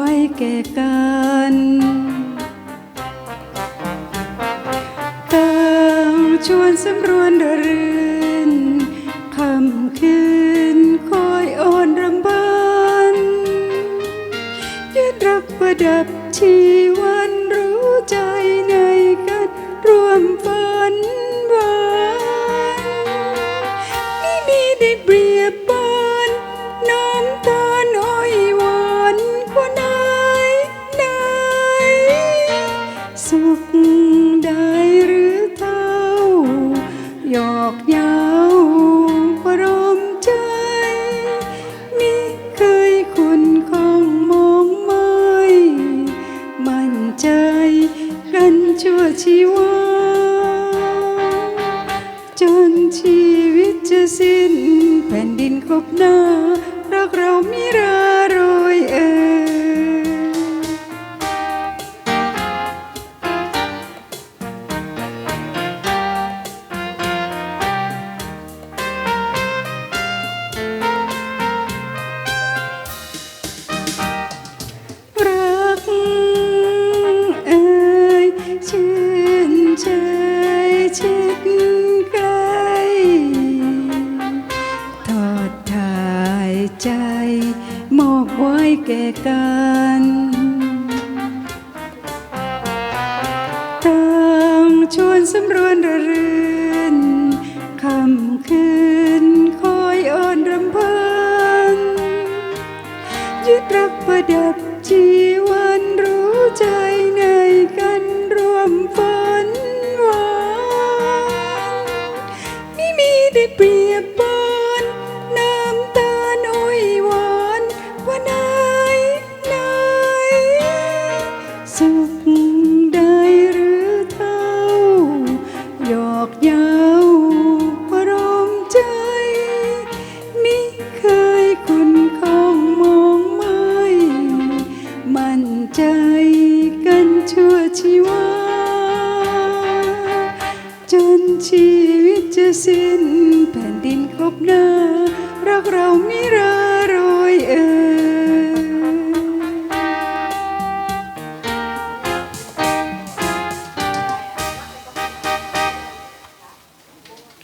ไว้แกกันเติมชวนสำรวนเรื่นคำคืน ชั่วชีวาจนชีวิตจะสิ้นแผ่นดินคบหน้ารักเรามิรา มอบไว้แก่กันต่างชวนสำรวนระรื่นคำคืนคอยอ่อนรำพัน ยึดรักประดับชี ใจกันชั่วชีวาจนชีวิตจะสิ้นแผ่นดินครบหน้ารักเราไม่รา